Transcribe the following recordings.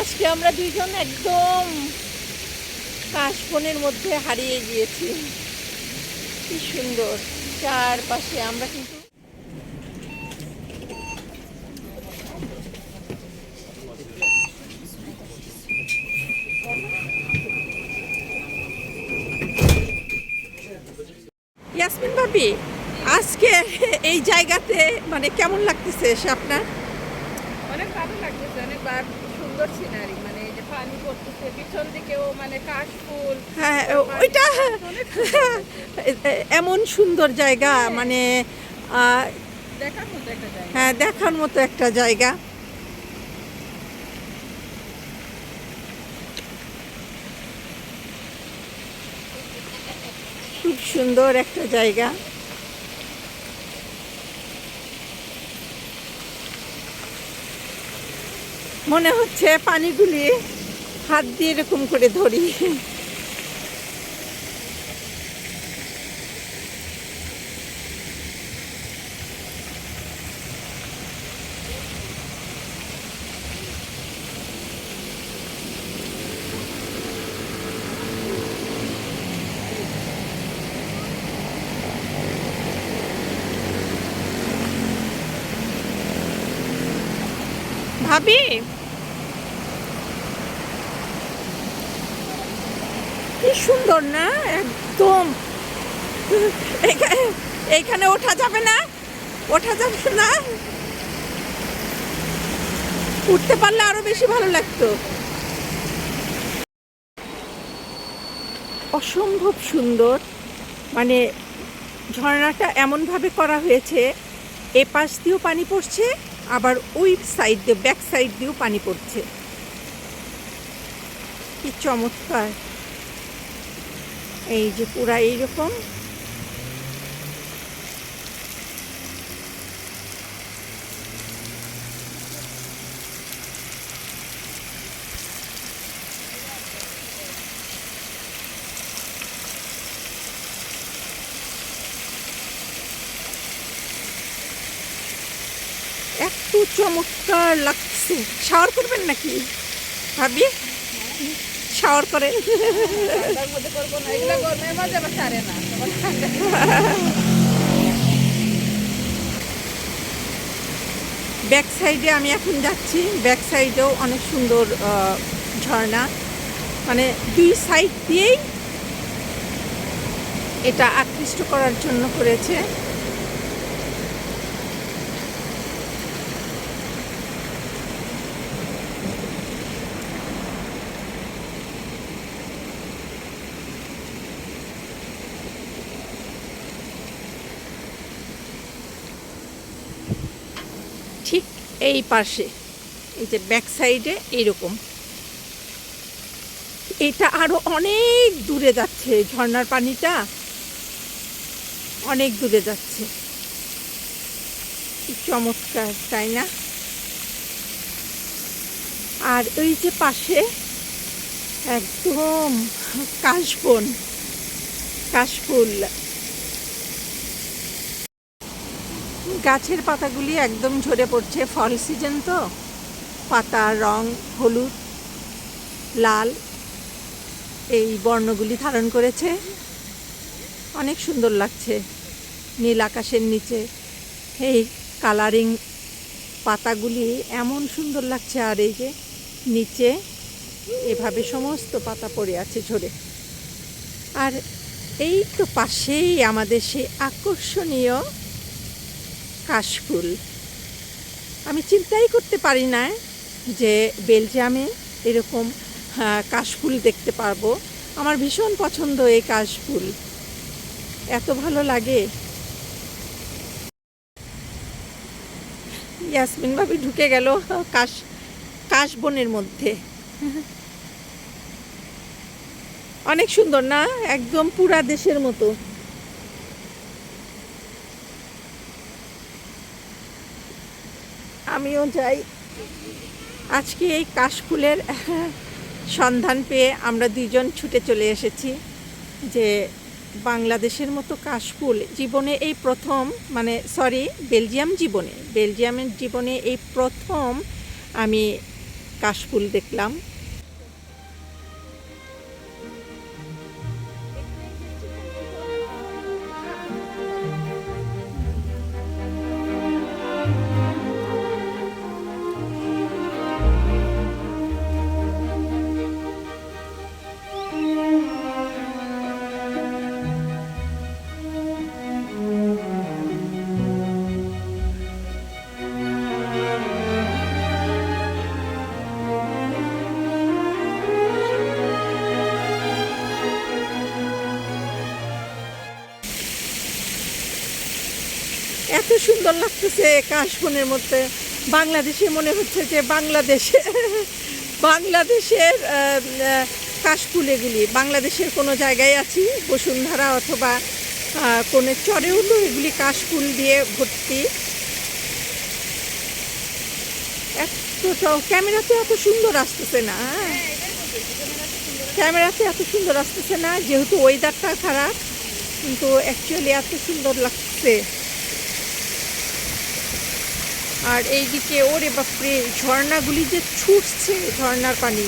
আজকে আমরা দুইজন একদম কাশবনের মধ্যে হারিয়ে গিয়েছি। কি সুন্দর। চারপাশে আমরা কিন্তু ইয়াসমিন ভাবি, আজকে এই জায়গাতে মানে কেমন লাগতেছে এসে আপনার? অনেক ভালো লাগতেছে অনেক সুন্দর সিনারি মানে এই যে পানি পড়তেছে পিছন দিকেও মানে কাশ ফুল হ্যাঁ ওইটা এমন সুন্দর জায়গা মানে দেখার মতো একটা জায়গা। হ্যাঁ দেখার মতো একটা জায়গা। খুব সুন্দর একটা জায়গা। মনে হচ্ছে পানিগুলি হাত দিয়ে এরকম করে ধরি। ভাবি। কি সুন্দর না? একদম। এখা- এইখানে ওঠা যাবে না? ওঠা যাবে না? উঠতে পারলে আরও বেশি ভালো লাগতো। অসম্ভব সুন্দর। মানে ঝর্ণাটা এমনভাবে করা হয়েছে এ পাশ দিয়েও পানি পড়ছে আবার ওই সাইড দিয়ে ব্যাক সাইড দিয়েও পানি পড়ছে। কি চমৎকার। এই যে পুরা এইরকম এত চমৎকার লাগছে। শাওয়ার করবেন নাকি? ভাবি, শাওয়ার করেন। ব্যাক সাইডে আমি এখন যাচ্ছি। ব্যাক সাইডেও অনেক সুন্দর ঝর্ণা। মানে দুই সাইড দিয়েই এটা আকৃষ্ট করার জন্য করেছে। ঠিক এই পাশে, এই যে ব্যাক সাইডে এইরকম এটা আরও অনেক দূরে যাচ্ছে, ঝর্নার পানিটা অনেক দূরে যাচ্ছে। চমৎকার, তাই না? আর ওই যে পাশে একদম কাশবন, কাশফুল। গাছের পাতাগুলি একদম ঝরে পড়ছে। ফল সিজন তো। পাতার রং হলুদ, লাল, এই বর্ণগুলি ধারণ করেছে। অনেক সুন্দর লাগছে নীল আকাশের নিচে। এই কালারিং পাতাগুলি এমন সুন্দর লাগছে আর এই যে নিচে এভাবে সমস্ত পাতা পড়ে আছে ঝরে। আর এই তো পাশেই আমাদের সেই আকর্ষণীয় কাশফুল। আমি চিন্তাই করতে পারি না যে বেলজিয়ামে এরকম কাশফুল দেখতে পারব। আমার ভীষণ পছন্দ এই কাশফুল। এত ভালো লাগে। ইয়াসমিন ভাবি ঢুকে গেল কাশ, কাশবনের মধ্যে। অনেক সুন্দর না? একদম পুরা দেশের মতো। আমিও যাই। আজকে এই কাশফুলের সন্ধান পেয়ে আমরা দুজন ছুটে চলে এসেছি যে বাংলাদেশের মতো কাশফুল জীবনে এই প্রথম মানে সরি বেলজিয়াম জীবনে, বেলজিয়ামের জীবনে এই প্রথম আমি কাশফুল দেখলাম। এত সুন্দর লাগতেছে কাশবনের মধ্যে। বাংলাদেশে মনে হচ্ছে যে বাংলাদেশে, বাংলাদেশের কাশফুল এগুলি। বাংলাদেশের কোনো জায়গায় আছি, বসুন্ধরা অথবা কোনো চরেও তো এগুলি কাশফুল দিয়ে ভর্তি। এত ক্যামেরাতে এত সুন্দর আসতেছে না হ্যাঁ? ক্যামেরাতে এত সুন্দর আসতেছে না, যেহেতু ওয়েদারটা খারাপ, কিন্তু অ্যাকচুয়ালি এত সুন্দর লাগছে আর এইদিকে ওরে বাপরে, ঝর্ণাগুলি যে ছুটছে ঝর্ণার পানি।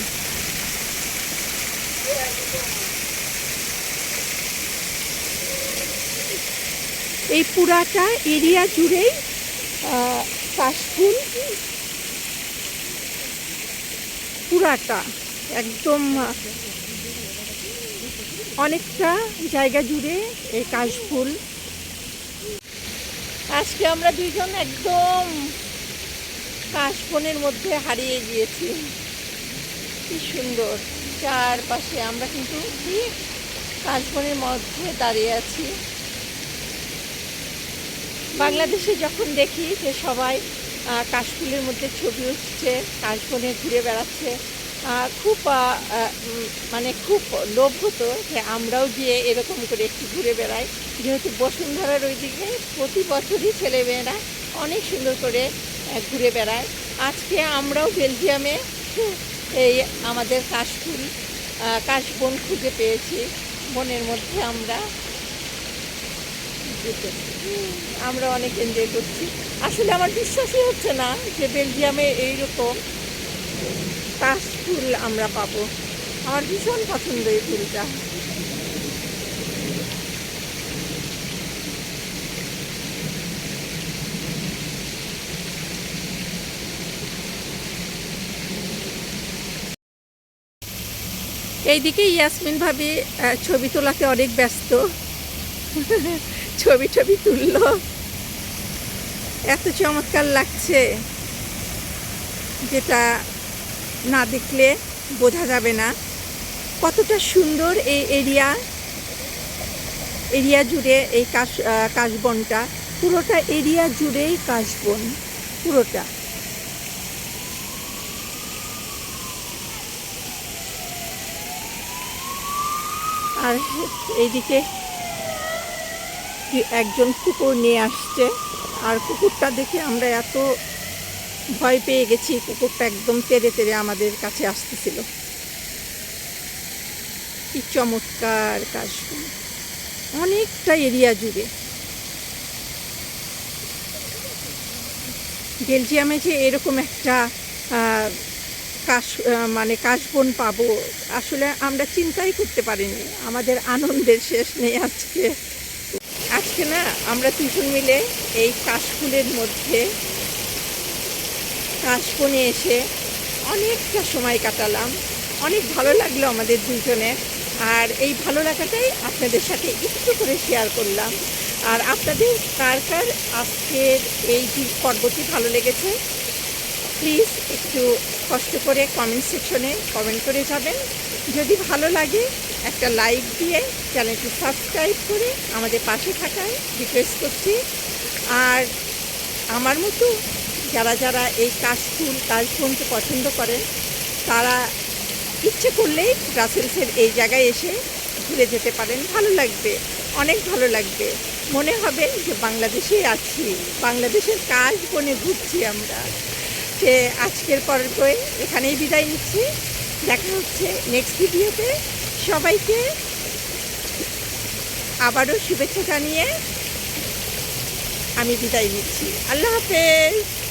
এই পুরাটা এরিয়া জুড়েই কাশফুল। পুরাটা একদম অনেকটা জায়গা জুড়ে এই কাশফুল। আজকে আমরা দুইজন একদম কাশবনের মধ্যে হারিয়ে গিয়েছি। কি সুন্দর। চারপাশে আমরা কিন্তু ঠিক কাশবনের মধ্যে দাঁড়িয়ে আছি। বাংলাদেশে যখন দেখি যে সবাই কাশফুলের মধ্যে ছবি উঠছে, কাশবনে ঘুরে বেড়াচ্ছে খুব মানে খুব লোভ হতো যে আমরাও গিয়ে এরকম করে একটু ঘুরে বেড়াই। যেহেতু বসুন্ধরার ওইদিকে প্রতি বছরই ছেলেমেয়েরা অনেক সুন্দর করে ঘুরে বেড়ায়। আজকে আমরাও বেলজিয়ামে, এই আমাদের কাশফুল কাশবন খুঁজে পেয়েছি। বনের মধ্যে আমরা আমরা অনেক এনজয় করছি। আসলে আমার বিশ্বাসই হচ্ছে না যে বেলজিয়ামে এইরকম কাশফুল আমরা পাবো। আমার ভীষণ পছন্দ এই ফুলটা এইদিকে ইয়াসমিন ভাবি ছবি তোলাতে অনেক ব্যস্ত। ছবি ছবি তুললো। এত চমৎকার লাগছে। যেটা না দেখলে বোঝা যাবে না। কতটা সুন্দর এই এরিয়া এরিয়া জুড়ে এই কাশ কাশবনটা। পুরোটা এরিয়া জুড়েই কাশবন, পুরোটা। আর এইদিকে একজন কুকুর নিয়ে আসছে। আর কুকুরটা দেখে আমরা এত ভয় পেয়ে গেছি, কুকুরটা একদম তেড়ে তেড়ে আমাদের কাছে আসতেছিল। কি চমৎকার কাজ অনেকটা এরিয়া জুড়ে। বেলজিয়ামে যে এরকম একটা কাশ মানে কাশবন পাবো, আসলে আমরা চিন্তাই করতে পারিনি। আমাদের আনন্দের শেষ নেই আজকে। আজকে না, আমরা দুজন মিলে এই কাশফুলের মধ্যে কাশবনে এসে অনেকটা সময় কাটালাম। অনেক ভালো লাগল আমাদের দুজনের আর এই ভালো লাগাটাই আপনাদের সাথে একটু করে শেয়ার করলাম। আর আপনাদের কার কার আজকের এই যে পর্বটি ভালো লেগেছে প্লিজ একটু কষ্ট করে কমেন্ট সেকশনে কমেন্ট করে যাবেন। যদি ভালো লাগে, একটা লাইক দিয়ে চ্যানেলটি সাবস্ক্রাইব করে আমাদের পাশে থাকায় রিকোয়েস্ট করছি। আর আমার মতো যারা যারা এই কাশ ফুল কাশফুল কাশবনকে পছন্দ করেন, তারা ইচ্ছে করলেই ব্রাসেলসের এই জায়গায় এসে ঘুরে যেতে পারেন। ভালো লাগবে, অনেক ভালো লাগবে। মনে হবে যে বাংলাদেশে আছি, বাংলাদেশের কাজ বনে ঘুরছি আমরা। যে আজকের পর্বে এখানেই বিদায় নিচ্ছি। দেখা হচ্ছে নেক্সট ভিডিওতে। সবাইকে আবারও শুভেচ্ছা জানিয়ে আমি বিদায় নিচ্ছি। আল্লাহ হাফেজ।